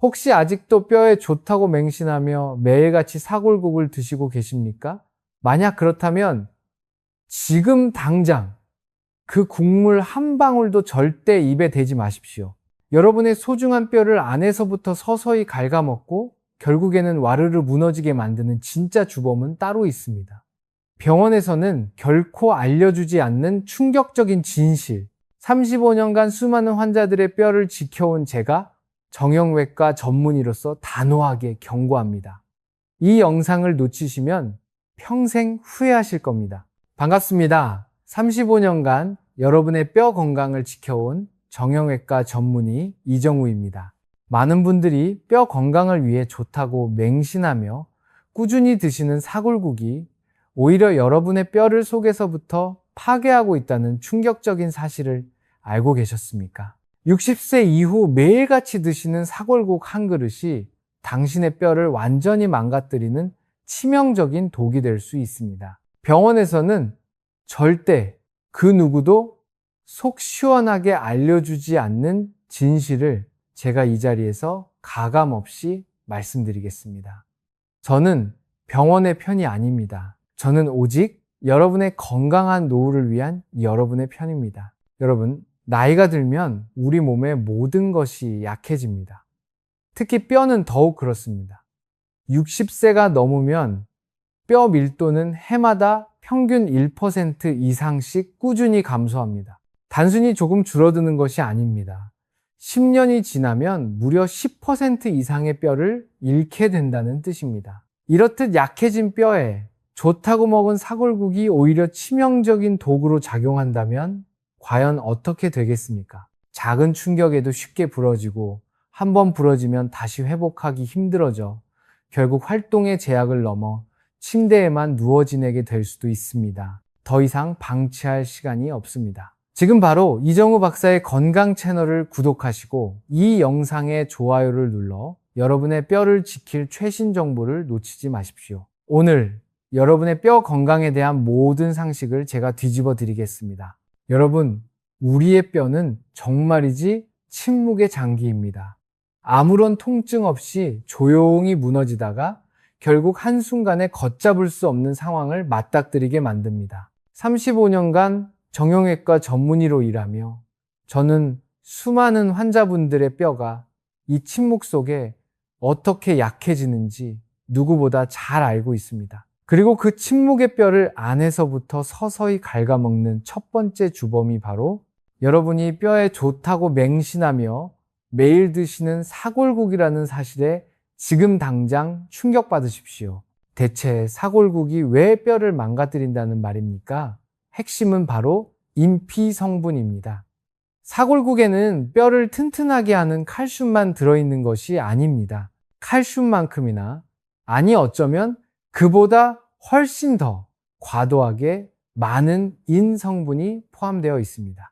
혹시 아직도 뼈에 좋다고 맹신하며 매일같이 사골국을 드시고 계십니까? 만약 그렇다면 지금 당장 그 국물 한 방울도 절대 입에 대지 마십시오. 여러분의 소중한 뼈를 안에서부터 서서히 갉아먹고 결국에는 와르르 무너지게 만드는 진짜 주범은 따로 있습니다. 병원에서는 결코 알려주지 않는 충격적인 진실, 35년간 수많은 환자들의 뼈를 지켜온 제가 정형외과 전문의로서 단호하게 경고합니다. 이 영상을 놓치시면 평생 후회하실 겁니다. 반갑습니다. 35년간 여러분의 뼈 건강을 지켜온 정형외과 전문의 이정우입니다. 많은 분들이 뼈 건강을 위해 좋다고 맹신하며 꾸준히 드시는 사골국이 오히려 여러분의 뼈를 속에서부터 파괴하고 있다는 충격적인 사실을 알고 계셨습니까? 60세 이후 매일같이 드시는 사골국 한 그릇이 당신의 뼈를 완전히 망가뜨리는 치명적인 독이 될 수 있습니다. 병원에서는 절대 그 누구도 속 시원하게 알려주지 않는 진실을 제가 이 자리에서 가감 없이 말씀드리겠습니다. 저는 병원의 편이 아닙니다. 저는 오직 여러분의 건강한 노후를 위한 여러분의 편입니다. 여러분, 나이가 들면 우리 몸의 모든 것이 약해집니다. 특히 뼈는 더욱 그렇습니다. 60세가 넘으면 뼈 밀도는 해마다 평균 1% 이상씩 꾸준히 감소합니다. 단순히 조금 줄어드는 것이 아닙니다. 10년이 지나면 무려 10% 이상의 뼈를 잃게 된다는 뜻입니다. 이렇듯 약해진 뼈에 좋다고 먹은 사골국이 오히려 치명적인 도구로 작용한다면 과연 어떻게 되겠습니까? 작은 충격에도 쉽게 부러지고 한 번 부러지면 다시 회복하기 힘들어져 결국 활동의 제약을 넘어 침대에만 누워 지내게 될 수도 있습니다. 더 이상 방치할 시간이 없습니다. 지금 바로 이정우 박사의 건강 채널을 구독하시고 이 영상에 좋아요를 눌러 여러분의 뼈를 지킬 최신 정보를 놓치지 마십시오. 오늘 여러분의 뼈 건강에 대한 모든 상식을 제가 뒤집어 드리겠습니다. 여러분, 우리의 뼈는 정말이지 침묵의 장기입니다. 아무런 통증 없이 조용히 무너지다가 결국 한순간에 걷잡을 수 없는 상황을 맞닥뜨리게 만듭니다. 35년간 정형외과 전문의로 일하며 저는 수많은 환자분들의 뼈가 이 침묵 속에 어떻게 약해지는지 누구보다 잘 알고 있습니다. 그리고 그 침묵의 뼈를 안에서부터 서서히 갉아먹는 첫 번째 주범이 바로 여러분이 뼈에 좋다고 맹신하며 매일 드시는 사골국이라는 사실에 지금 당장 충격받으십시오. 대체 사골국이 왜 뼈를 망가뜨린다는 말입니까? 핵심은 바로 인피 성분입니다. 사골국에는 뼈를 튼튼하게 하는 칼슘만 들어있는 것이 아닙니다. 칼슘만큼이나, 아니 어쩌면 그보다 훨씬 더 과도하게 많은 인 성분이 포함되어 있습니다.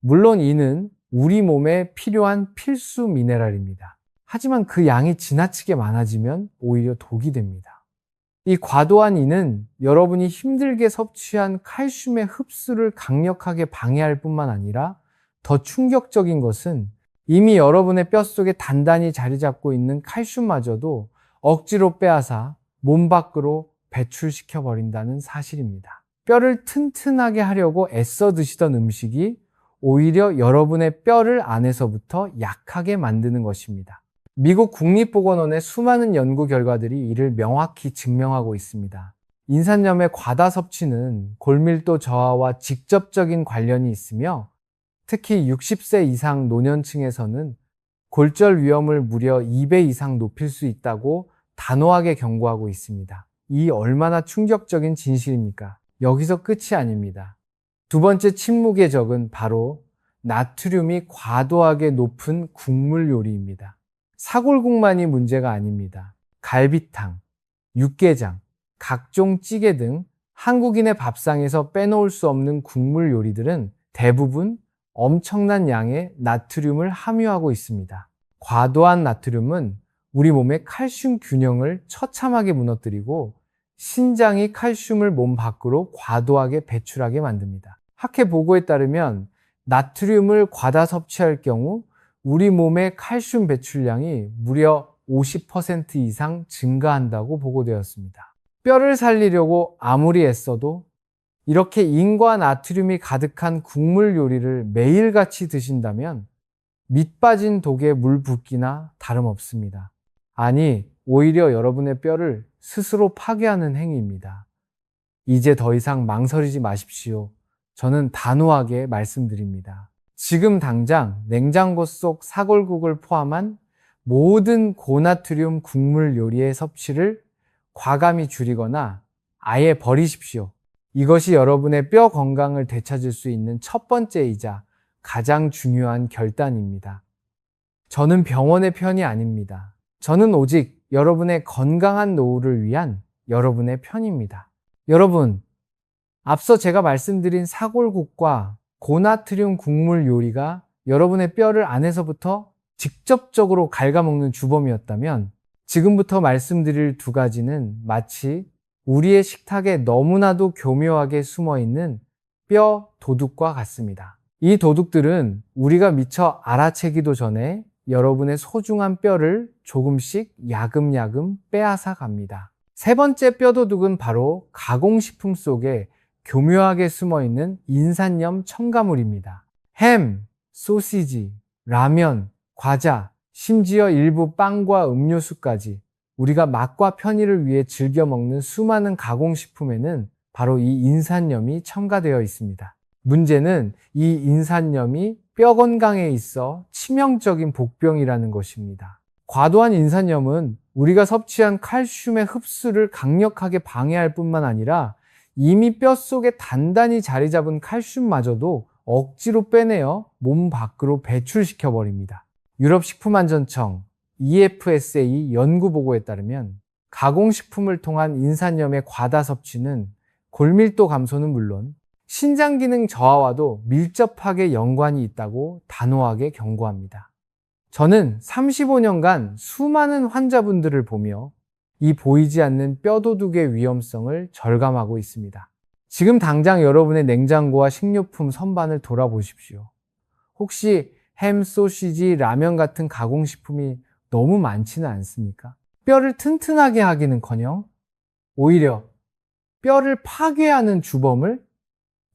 물론 이는 우리 몸에 필요한 필수 미네랄입니다. 하지만 그 양이 지나치게 많아지면 오히려 독이 됩니다. 이 과도한 이는 여러분이 힘들게 섭취한 칼슘의 흡수를 강력하게 방해할 뿐만 아니라 더 충격적인 것은 이미 여러분의 뼛속에 단단히 자리 잡고 있는 칼슘마저도 억지로 빼앗아 몸 밖으로 배출시켜 버린다는 사실입니다. 뼈를 튼튼하게 하려고 애써 드시던 음식이 오히려 여러분의 뼈를 안에서부터 약하게 만드는 것입니다. 미국 국립보건원의 수많은 연구 결과들이 이를 명확히 증명하고 있습니다. 인산염의 과다 섭취는 골밀도 저하와 직접적인 관련이 있으며 특히 60세 이상 노년층에서는 골절 위험을 무려 2배 이상 높일 수 있다고 단호하게 경고하고 있습니다. 이 얼마나 충격적인 진실입니까? 여기서 끝이 아닙니다. 두 번째 침묵의 적은 바로 나트륨이 과도하게 높은 국물 요리입니다. 사골국만이 문제가 아닙니다. 갈비탕, 육개장, 각종 찌개 등 한국인의 밥상에서 빼놓을 수 없는 국물 요리들은 대부분 엄청난 양의 나트륨을 함유하고 있습니다. 과도한 나트륨은 우리 몸의 칼슘 균형을 처참하게 무너뜨리고 신장이 칼슘을 몸 밖으로 과도하게 배출하게 만듭니다. 학회 보고에 따르면 나트륨을 과다 섭취할 경우 우리 몸의 칼슘 배출량이 무려 50% 이상 증가한다고 보고되었습니다. 뼈를 살리려고 아무리 애써도 이렇게 인과 나트륨이 가득한 국물 요리를 매일같이 드신다면 밑 빠진 독에 물 붓기나 다름없습니다. 아니, 오히려 여러분의 뼈를 스스로 파괴하는 행위입니다. 이제 더 이상 망설이지 마십시오. 저는 단호하게 말씀드립니다. 지금 당장 냉장고 속 사골국을 포함한 모든 고나트륨 국물 요리의 섭취를 과감히 줄이거나 아예 버리십시오. 이것이 여러분의 뼈 건강을 되찾을 수 있는 첫 번째이자 가장 중요한 결단입니다. 저는 병원의 편이 아닙니다. 저는 오직 여러분의 건강한 노후를 위한 여러분의 편입니다. 여러분, 앞서 제가 말씀드린 사골국과 고나트륨 국물 요리가 여러분의 뼈를 안에서부터 직접적으로 갉아먹는 주범이었다면 지금부터 말씀드릴 두 가지는 마치 우리의 식탁에 너무나도 교묘하게 숨어 있는 뼈 도둑과 같습니다. 이 도둑들은 우리가 미처 알아채기도 전에 여러분의 소중한 뼈를 조금씩 야금야금 빼앗아 갑니다. 세 번째 뼈 도둑은 바로 가공식품 속에 교묘하게 숨어 있는 인산염 첨가물입니다. 햄, 소시지, 라면, 과자, 심지어 일부 빵과 음료수까지 우리가 맛과 편의를 위해 즐겨 먹는 수많은 가공식품에는 바로 이 인산염이 첨가되어 있습니다. 문제는 이 인산염이 뼈 건강에 있어 치명적인 복병이라는 것입니다. 과도한 인산염은 우리가 섭취한 칼슘의 흡수를 강력하게 방해할 뿐만 아니라 이미 뼈 속에 단단히 자리 잡은 칼슘마저도 억지로 빼내어 몸 밖으로 배출시켜 버립니다. 유럽 식품안전청 EFSA 연구 보고에 따르면 가공식품을 통한 인산염의 과다 섭취는 골밀도 감소는 물론 신장 기능 저하와도 밀접하게 연관이 있다고 단호하게 경고합니다. 저는 35년간 수많은 환자분들을 보며 이 보이지 않는 뼈도둑의 위험성을 절감하고 있습니다. 지금 당장 여러분의 냉장고와 식료품 선반을 돌아보십시오. 혹시 햄, 소시지, 라면 같은 가공식품이 너무 많지는 않습니까? 뼈를 튼튼하게 하기는 커녕 오히려 뼈를 파괴하는 주범을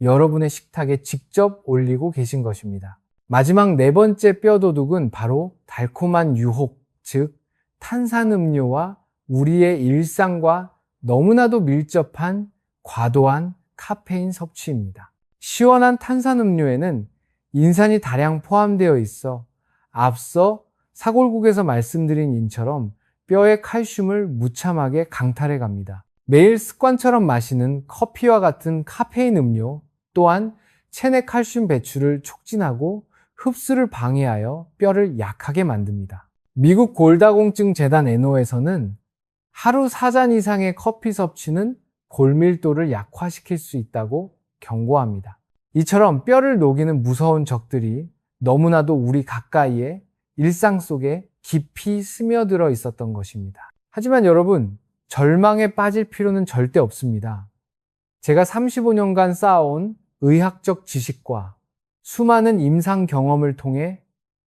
여러분의 식탁에 직접 올리고 계신 것입니다. 마지막 네 번째 뼈도둑은 바로 달콤한 유혹, 즉 탄산음료와 우리의 일상과 너무나도 밀접한 과도한 카페인 섭취입니다. 시원한 탄산음료에는 인산이 다량 포함되어 있어 앞서 사골국에서 말씀드린 인처럼 뼈의 칼슘을 무참하게 강탈해 갑니다. 매일 습관처럼 마시는 커피와 같은 카페인 음료 또한 체내 칼슘 배출을 촉진하고 흡수를 방해하여 뼈를 약하게 만듭니다. 미국 골다공증 재단 NO에서는 하루 4잔 이상의 커피 섭취는 골밀도를 약화시킬 수 있다고 경고합니다. 이처럼 뼈를 녹이는 무서운 적들이 너무나도 우리 가까이에 일상 속에 깊이 스며들어 있었던 것입니다. 하지만 여러분, 절망에 빠질 필요는 절대 없습니다. 제가 35년간 쌓아온 의학적 지식과 수많은 임상 경험을 통해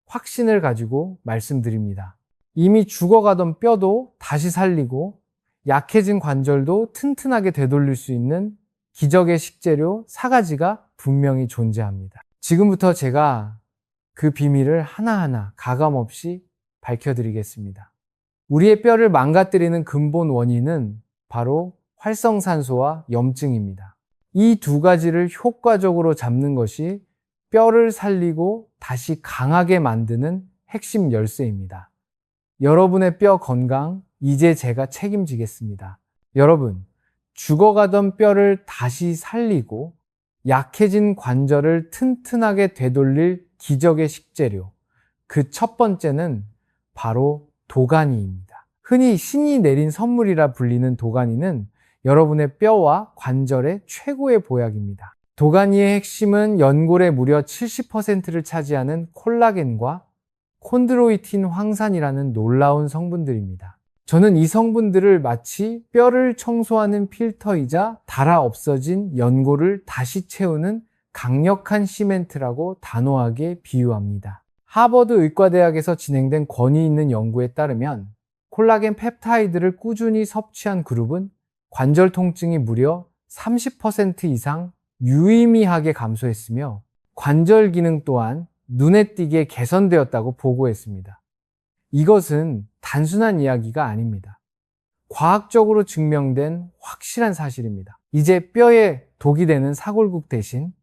확신을 가지고 말씀드립니다. 이미 죽어가던 뼈도 다시 살리고 약해진 관절도 튼튼하게 되돌릴 수 있는 기적의 식재료 사가지가 분명히 존재합니다. 지금부터 제가 그 비밀을 하나하나 가감없이 밝혀드리겠습니다. 우리의 뼈를 망가뜨리는 근본 원인은 바로 활성산소와 염증입니다. 이 두 가지를 효과적으로 잡는 것이 뼈를 살리고 다시 강하게 만드는 핵심 열쇠입니다. 여러분의 뼈 건강, 이제 제가 책임지겠습니다. 여러분, 죽어가던 뼈를 다시 살리고 약해진 관절을 튼튼하게 되돌릴 기적의 식재료. 그 첫 번째는 바로 도가니입니다. 흔히 신이 내린 선물이라 불리는 도가니는 여러분의 뼈와 관절의 최고의 보약입니다. 도가니의 핵심은 연골의 무려 70%를 차지하는 콜라겐과 콘드로이틴 황산이라는 놀라운 성분들입니다. 저는 이 성분들을 마치 뼈를 청소하는 필터이자 달아 없어진 연골을 다시 채우는 강력한 시멘트라고 단호하게 비유합니다. 하버드 의과대학에서 진행된 권위 있는 연구에 따르면 콜라겐 펩타이드를 꾸준히 섭취한 그룹은 관절 통증이 무려 30% 이상 유의미하게 감소했으며 관절 기능 또한 눈에 띄게 개선되었다고 보고했습니다. 이것은 단순한 이야기가 아닙니다. 과학적으로 증명된 확실한 사실입니다. 이제 뼈에 독이 되는 사골국 대신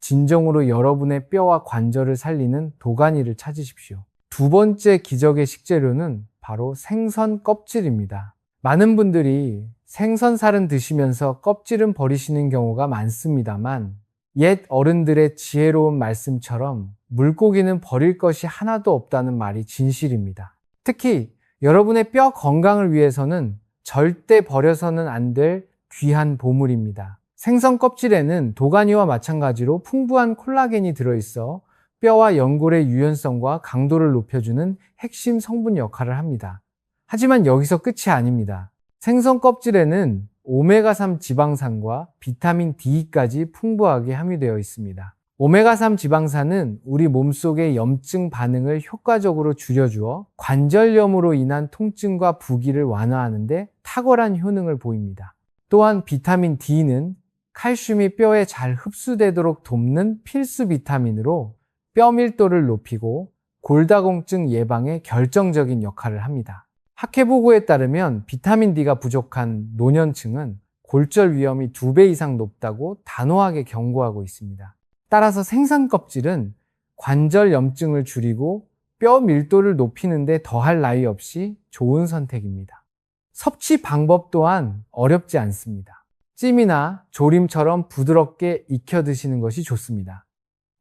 진정으로 여러분의 뼈와 관절을 살리는 도가니를 찾으십시오. 두 번째 기적의 식재료는 바로 생선 껍질입니다. 많은 분들이 생선살은 드시면서 껍질은 버리시는 경우가 많습니다만 옛 어른들의 지혜로운 말씀처럼 물고기는 버릴 것이 하나도 없다는 말이 진실입니다. 특히 여러분의 뼈 건강을 위해서는 절대 버려서는 안 될 귀한 보물입니다. 생선 껍질에는 도가니와 마찬가지로 풍부한 콜라겐이 들어있어 뼈와 연골의 유연성과 강도를 높여주는 핵심 성분 역할을 합니다. 하지만 여기서 끝이 아닙니다. 생선 껍질에는 오메가3 지방산과 비타민 D까지 풍부하게 함유되어 있습니다. 오메가3 지방산은 우리 몸속의 염증 반응을 효과적으로 줄여주어 관절염으로 인한 통증과 부기를 완화하는데 탁월한 효능을 보입니다. 또한 비타민 D는 칼슘이 뼈에 잘 흡수되도록 돕는 필수 비타민으로 뼈 밀도를 높이고 골다공증 예방에 결정적인 역할을 합니다. 학회보고에 따르면 비타민 D가 부족한 노년층은 골절 위험이 2배 이상 높다고 단호하게 경고하고 있습니다. 따라서 생선 껍질은 관절 염증을 줄이고 뼈 밀도를 높이는데 더할 나위 없이 좋은 선택입니다. 섭취 방법 또한 어렵지 않습니다. 찜이나 조림처럼 부드럽게 익혀 드시는 것이 좋습니다.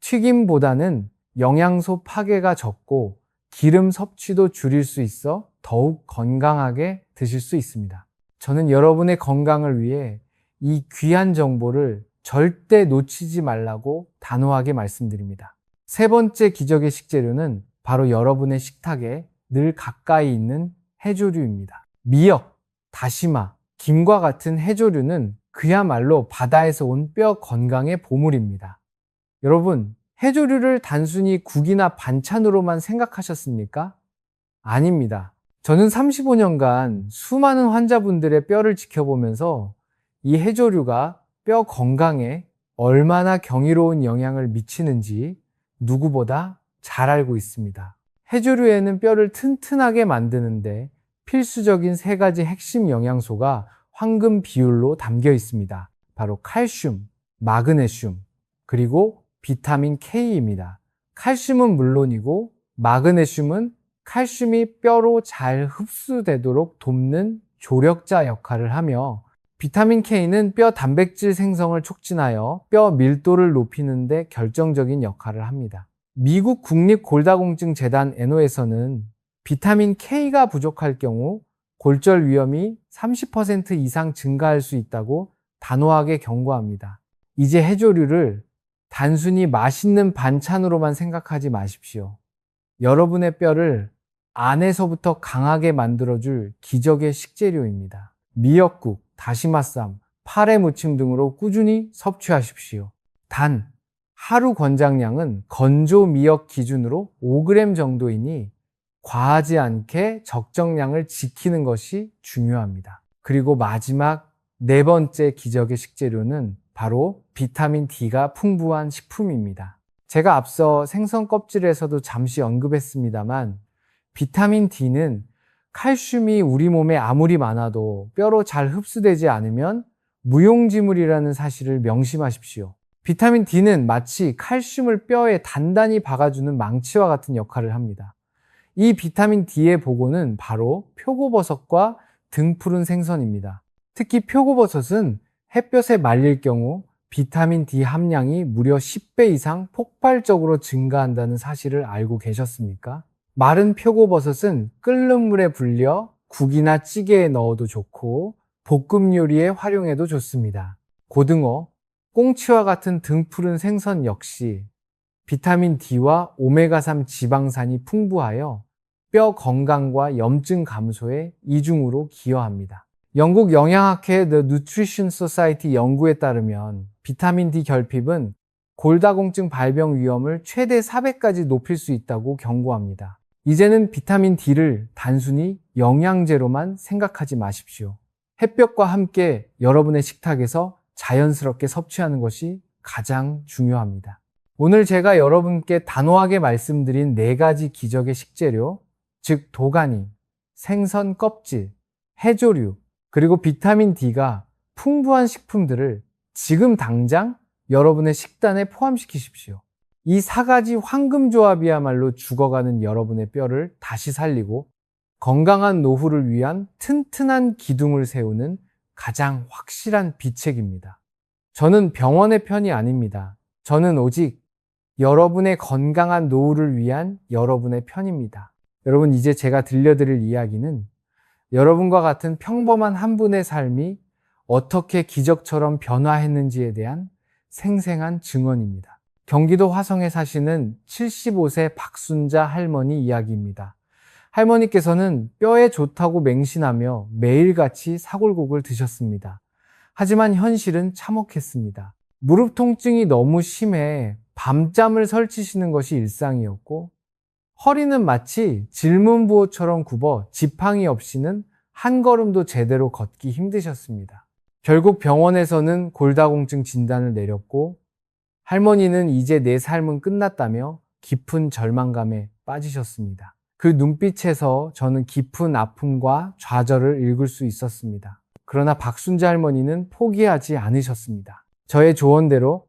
튀김보다는 영양소 파괴가 적고 기름 섭취도 줄일 수 있어 더욱 건강하게 드실 수 있습니다. 저는 여러분의 건강을 위해 이 귀한 정보를 절대 놓치지 말라고 단호하게 말씀드립니다. 세 번째 기적의 식재료는 바로 여러분의 식탁에 늘 가까이 있는 해조류입니다. 미역, 다시마, 김과 같은 해조류는 그야말로 바다에서 온 뼈 건강의 보물입니다. 여러분, 해조류를 단순히 국이나 반찬으로만 생각하셨습니까? 아닙니다. 저는 35년간 수많은 환자분들의 뼈를 지켜보면서 이 해조류가 뼈 건강에 얼마나 경이로운 영향을 미치는지 누구보다 잘 알고 있습니다. 해조류에는 뼈를 튼튼하게 만드는데 필수적인 세 가지 핵심 영양소가 황금 비율로 담겨 있습니다. 바로 칼슘, 마그네슘, 그리고 비타민 K입니다. 칼슘은 물론이고 마그네슘은 칼슘이 뼈로 잘 흡수되도록 돕는 조력자 역할을 하며 비타민 K는 뼈 단백질 생성을 촉진하여 뼈 밀도를 높이는 데 결정적인 역할을 합니다. 미국 국립골다공증재단 NO에서는 비타민 K가 부족할 경우 골절 위험이 30% 이상 증가할 수 있다고 단호하게 경고합니다. 이제 해조류를 단순히 맛있는 반찬으로만 생각하지 마십시오. 여러분의 뼈를 안에서부터 강하게 만들어줄 기적의 식재료입니다. 미역국, 다시마쌈, 파래 무침 등으로 꾸준히 섭취하십시오. 단, 하루 권장량은 건조 미역 기준으로 5g 정도이니 과하지 않게 적정량을 지키는 것이 중요합니다. 그리고 마지막 네 번째 기적의 식재료는 바로 비타민 D가 풍부한 식품입니다. 제가 앞서 생선 껍질에서도 잠시 언급했습니다만 비타민 D는 칼슘이 우리 몸에 아무리 많아도 뼈로 잘 흡수되지 않으면 무용지물이라는 사실을 명심하십시오. 비타민 D는 마치 칼슘을 뼈에 단단히 박아주는 망치와 같은 역할을 합니다. 이 비타민 D의 보고는 바로 표고버섯과 등푸른 생선입니다. 특히 표고버섯은 햇볕에 말릴 경우 비타민 D 함량이 무려 10배 이상 폭발적으로 증가한다는 사실을 알고 계셨습니까? 마른 표고버섯은 끓는 물에 불려 국이나 찌개에 넣어도 좋고 볶음 요리에 활용해도 좋습니다. 고등어, 꽁치와 같은 등푸른 생선 역시 비타민 D와 오메가3 지방산이 풍부하여 뼈 건강과 염증 감소에 이중으로 기여합니다. 영국 영양학회 The Nutrition Society 연구에 따르면 비타민 D 결핍은 골다공증 발병 위험을 최대 4배까지 높일 수 있다고 경고합니다. 이제는 비타민 D를 단순히 영양제로만 생각하지 마십시오. 햇볕과 함께 여러분의 식탁에서 자연스럽게 섭취하는 것이 가장 중요합니다. 오늘 제가 여러분께 단호하게 말씀드린 네 가지 기적의 식재료, 즉 도가니, 생선 껍질, 해조류, 그리고 비타민 D가 풍부한 식품들을 지금 당장 여러분의 식단에 포함시키십시오. 이 사 가지 황금 조합이야말로 죽어가는 여러분의 뼈를 다시 살리고 건강한 노후를 위한 튼튼한 기둥을 세우는 가장 확실한 비책입니다. 저는 병원의 편이 아닙니다. 저는 오직 여러분의 건강한 노후를 위한 여러분의 편입니다. 여러분, 이제 제가 들려드릴 이야기는 여러분과 같은 평범한 한 분의 삶이 어떻게 기적처럼 변화했는지에 대한 생생한 증언입니다. 경기도 화성에 사시는 75세 박순자 할머니 이야기입니다. 할머니께서는 뼈에 좋다고 맹신하며 매일같이 사골국을 드셨습니다. 하지만 현실은 참혹했습니다. 무릎 통증이 너무 심해 밤잠을 설치시는 것이 일상이었고 허리는 마치 질문부호처럼 굽어 지팡이 없이는 한 걸음도 제대로 걷기 힘드셨습니다. 결국 병원에서는 골다공증 진단을 내렸고 할머니는 이제 내 삶은 끝났다며 깊은 절망감에 빠지셨습니다. 그 눈빛에서 저는 깊은 아픔과 좌절을 읽을 수 있었습니다. 그러나 박순자 할머니는 포기하지 않으셨습니다. 저의 조언대로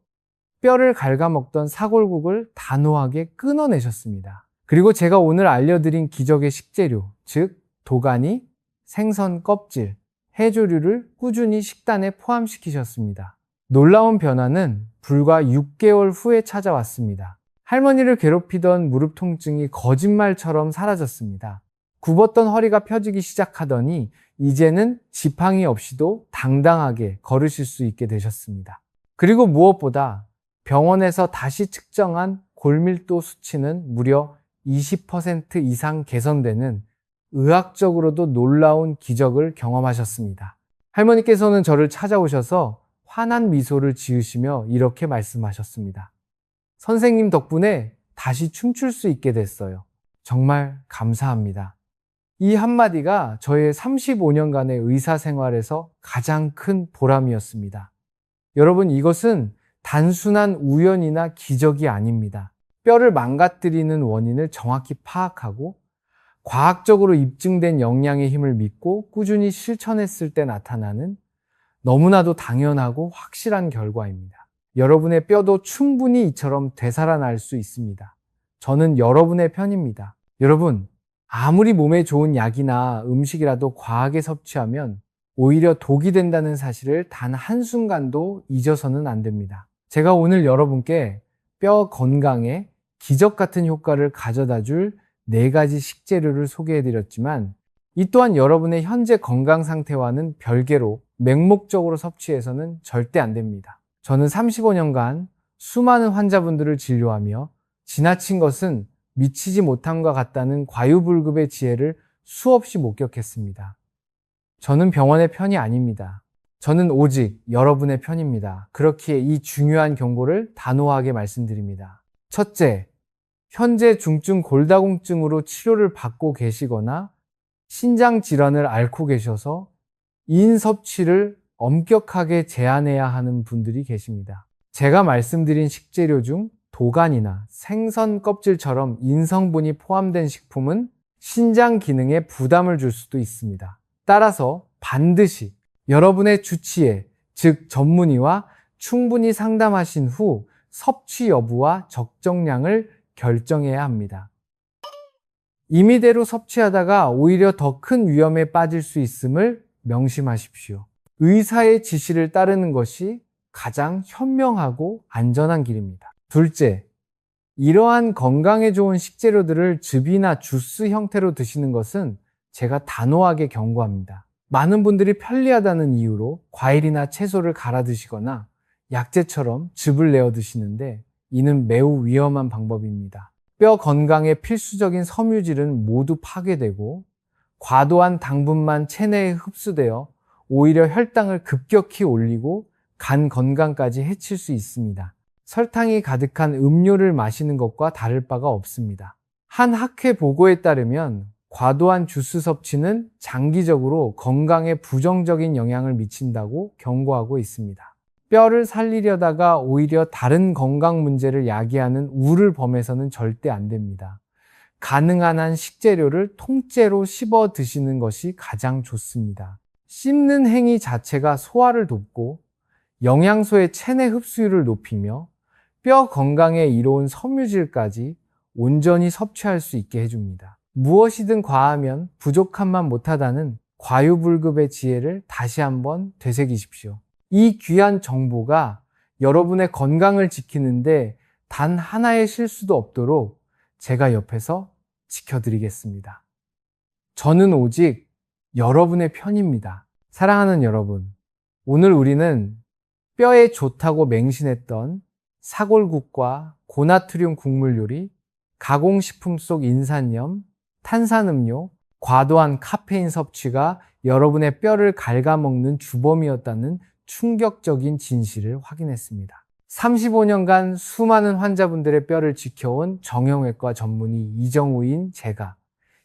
뼈를 갉아먹던 사골국을 단호하게 끊어내셨습니다. 그리고 제가 오늘 알려드린 기적의 식재료, 즉 도가니, 생선 껍질, 해조류를 꾸준히 식단에 포함시키셨습니다. 놀라운 변화는 불과 6개월 후에 찾아왔습니다. 할머니를 괴롭히던 무릎 통증이 거짓말처럼 사라졌습니다. 굽었던 허리가 펴지기 시작하더니 이제는 지팡이 없이도 당당하게 걸으실 수 있게 되셨습니다. 그리고 무엇보다 병원에서 다시 측정한 골밀도 수치는 무려 20% 이상 개선되는 의학적으로도 놀라운 기적을 경험하셨습니다. 할머니께서는 저를 찾아오셔서 환한 미소를 지으시며 이렇게 말씀하셨습니다. 선생님 덕분에 다시 춤출 수 있게 됐어요. 정말 감사합니다. 이 한마디가 저의 35년간의 의사 생활에서 가장 큰 보람이었습니다. 여러분, 이것은 단순한 우연이나 기적이 아닙니다. 뼈를 망가뜨리는 원인을 정확히 파악하고 과학적으로 입증된 영양의 힘을 믿고 꾸준히 실천했을 때 나타나는 너무나도 당연하고 확실한 결과입니다. 여러분의 뼈도 충분히 이처럼 되살아날 수 있습니다. 저는 여러분의 편입니다. 여러분, 아무리 몸에 좋은 약이나 음식이라도 과하게 섭취하면 오히려 독이 된다는 사실을 단 한순간도 잊어서는 안 됩니다. 제가 오늘 여러분께 뼈 건강에 기적 같은 효과를 가져다 줄 네 가지 식재료를 소개해 드렸지만 이 또한 여러분의 현재 건강 상태와는 별개로 맹목적으로 섭취해서는 절대 안 됩니다. 저는 35년간 수많은 환자분들을 진료하며 지나친 것은 미치지 못함과 같다는 과유불급의 지혜를 수없이 목격했습니다. 저는 병원의 편이 아닙니다. 저는 오직 여러분의 편입니다. 그렇기에 이 중요한 경고를 단호하게 말씀드립니다. 첫째, 현재 중증 골다공증으로 치료를 받고 계시거나 신장 질환을 앓고 계셔서 인 섭취를 엄격하게 제한해야 하는 분들이 계십니다. 제가 말씀드린 식재료 중 도간이나 생선 껍질처럼 인성분이 포함된 식품은 신장 기능에 부담을 줄 수도 있습니다. 따라서 반드시 여러분의 주치의, 즉 전문의와 충분히 상담하신 후 섭취 여부와 적정량을 결정해야 합니다. 임의대로 섭취하다가 오히려 더 큰 위험에 빠질 수 있음을 명심하십시오. 의사의 지시를 따르는 것이 가장 현명하고 안전한 길입니다. 둘째, 이러한 건강에 좋은 식재료들을 즙이나 주스 형태로 드시는 것은 제가 단호하게 경고합니다. 많은 분들이 편리하다는 이유로 과일이나 채소를 갈아 드시거나 약재처럼 즙을 내어 드시는데 이는 매우 위험한 방법입니다. 뼈 건강에 필수적인 섬유질은 모두 파괴되고 과도한 당분만 체내에 흡수되어 오히려 혈당을 급격히 올리고 간 건강까지 해칠 수 있습니다. 설탕이 가득한 음료를 마시는 것과 다를 바가 없습니다. 한 학회 보고에 따르면 과도한 주스 섭취는 장기적으로 건강에 부정적인 영향을 미친다고 경고하고 있습니다. 뼈를 살리려다가 오히려 다른 건강 문제를 야기하는 우를 범해서는 절대 안 됩니다. 가능한 한 식재료를 통째로 씹어 드시는 것이 가장 좋습니다. 씹는 행위 자체가 소화를 돕고 영양소의 체내 흡수율을 높이며 뼈 건강에 이로운 섬유질까지 온전히 섭취할 수 있게 해줍니다. 무엇이든 과하면 부족함만 못하다는 과유불급의 지혜를 다시 한번 되새기십시오. 이 귀한 정보가 여러분의 건강을 지키는데 단 하나의 실수도 없도록 제가 옆에서 지켜드리겠습니다. 저는 오직 여러분의 편입니다. 사랑하는 여러분, 오늘 우리는 뼈에 좋다고 맹신했던 사골국과 고나트륨 국물 요리, 가공식품 속 인산염, 탄산음료, 과도한 카페인 섭취가 여러분의 뼈를 갉아먹는 주범이었다는 충격적인 진실을 확인했습니다. 35년간 수많은 환자분들의 뼈를 지켜온 정형외과 전문의 이정우인 제가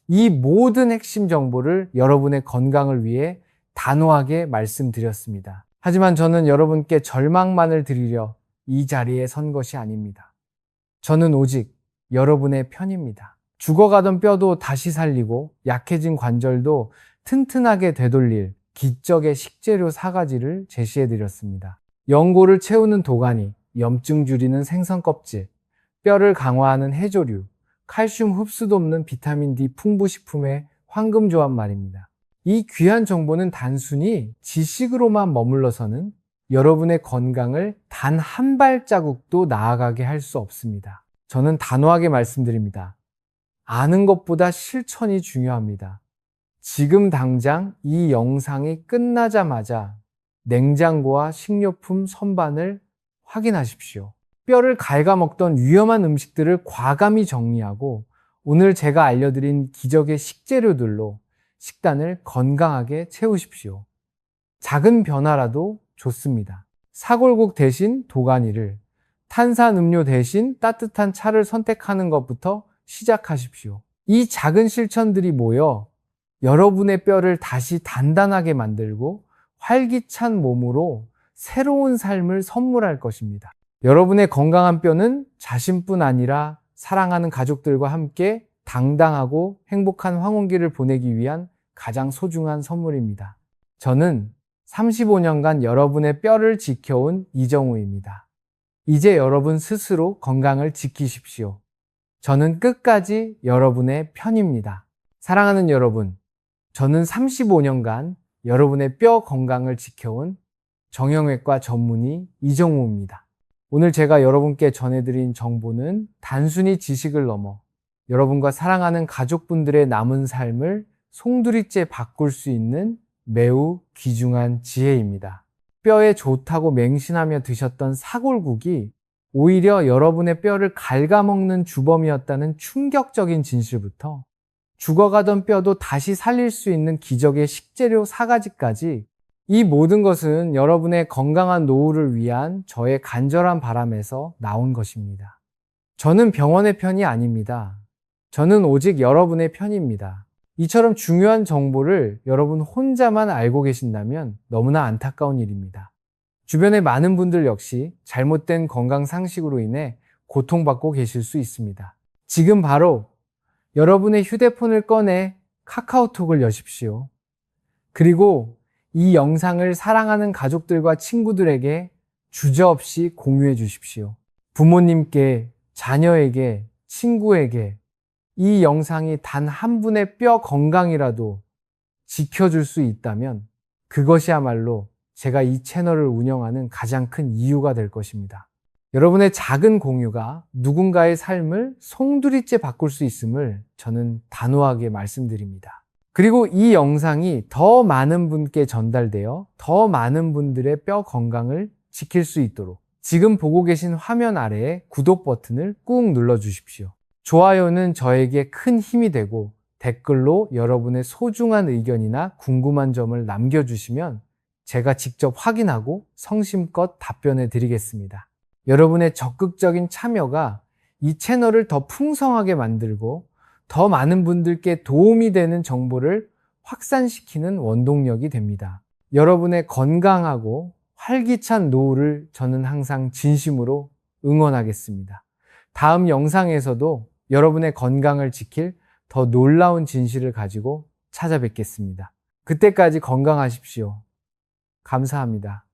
이 모든 핵심 정보를 여러분의 건강을 위해 단호하게 말씀드렸습니다. 하지만 저는 여러분께 절망만을 드리려 이 자리에 선 것이 아닙니다. 저는 오직 여러분의 편입니다. 죽어가던 뼈도 다시 살리고 약해진 관절도 튼튼하게 되돌릴 기적의 식재료 사가지를 제시해 드렸습니다. 연고를 채우는 도가니, 염증 줄이는 생선 껍질, 뼈를 강화하는 해조류, 칼슘 흡수도 없는 비타민 D 풍부 식품의 황금 조합 말입니다. 이 귀한 정보는 단순히 지식으로만 머물러서는 여러분의 건강을 단 한 발자국도 나아가게 할 수 없습니다. 저는 단호하게 말씀드립니다. 아는 것보다 실천이 중요합니다. 지금 당장 이 영상이 끝나자마자 냉장고와 식료품 선반을 확인하십시오. 뼈를 갉아먹던 위험한 음식들을 과감히 정리하고 오늘 제가 알려드린 기적의 식재료들로 식단을 건강하게 채우십시오. 작은 변화라도 좋습니다. 사골국 대신 도가니를, 탄산음료 대신 따뜻한 차를 선택하는 것부터 시작하십시오. 이 작은 실천들이 모여 여러분의 뼈를 다시 단단하게 만들고 활기찬 몸으로 새로운 삶을 선물할 것입니다. 여러분의 건강한 뼈는 자신뿐 아니라 사랑하는 가족들과 함께 당당하고 행복한 황혼기를 보내기 위한 가장 소중한 선물입니다. 저는 35년간 여러분의 뼈를 지켜온 이정우입니다. 이제 여러분 스스로 건강을 지키십시오. 저는 끝까지 여러분의 편입니다. 사랑하는 여러분, 저는 35년간 여러분의 뼈 건강을 지켜온 정형외과 전문의 이정우입니다. 오늘 제가 여러분께 전해드린 정보는 단순히 지식을 넘어 여러분과 사랑하는 가족분들의 남은 삶을 송두리째 바꿀 수 있는 매우 귀중한 지혜입니다. 뼈에 좋다고 맹신하며 드셨던 사골국이 오히려 여러분의 뼈를 갉아먹는 주범이었다는 충격적인 진실부터 죽어가던 뼈도 다시 살릴 수 있는 기적의 식재료 4가지까지 이 모든 것은 여러분의 건강한 노후를 위한 저의 간절한 바람에서 나온 것입니다. 저는 병원의 편이 아닙니다. 저는 오직 여러분의 편입니다. 이처럼 중요한 정보를 여러분 혼자만 알고 계신다면 너무나 안타까운 일입니다. 주변의 많은 분들 역시 잘못된 건강 상식으로 인해 고통받고 계실 수 있습니다. 지금 바로 여러분의 휴대폰을 꺼내 카카오톡을 여십시오. 그리고 이 영상을 사랑하는 가족들과 친구들에게 주저없이 공유해 주십시오. 부모님께, 자녀에게, 친구에게 이 영상이 단 한 분의 뼈 건강이라도 지켜줄 수 있다면 그것이야말로 제가 이 채널을 운영하는 가장 큰 이유가 될 것입니다. 여러분의 작은 공유가 누군가의 삶을 송두리째 바꿀 수 있음을 저는 단호하게 말씀드립니다. 그리고 이 영상이 더 많은 분께 전달되어 더 많은 분들의 뼈 건강을 지킬 수 있도록 지금 보고 계신 화면 아래에 구독 버튼을 꾹 눌러 주십시오. 좋아요는 저에게 큰 힘이 되고 댓글로 여러분의 소중한 의견이나 궁금한 점을 남겨주시면 제가 직접 확인하고 성심껏 답변해 드리겠습니다. 여러분의 적극적인 참여가 이 채널을 더 풍성하게 만들고 더 많은 분들께 도움이 되는 정보를 확산시키는 원동력이 됩니다. 여러분의 건강하고 활기찬 노후를 저는 항상 진심으로 응원하겠습니다. 다음 영상에서도 여러분의 건강을 지킬 더 놀라운 진실을 가지고 찾아뵙겠습니다. 그때까지 건강하십시오. 감사합니다.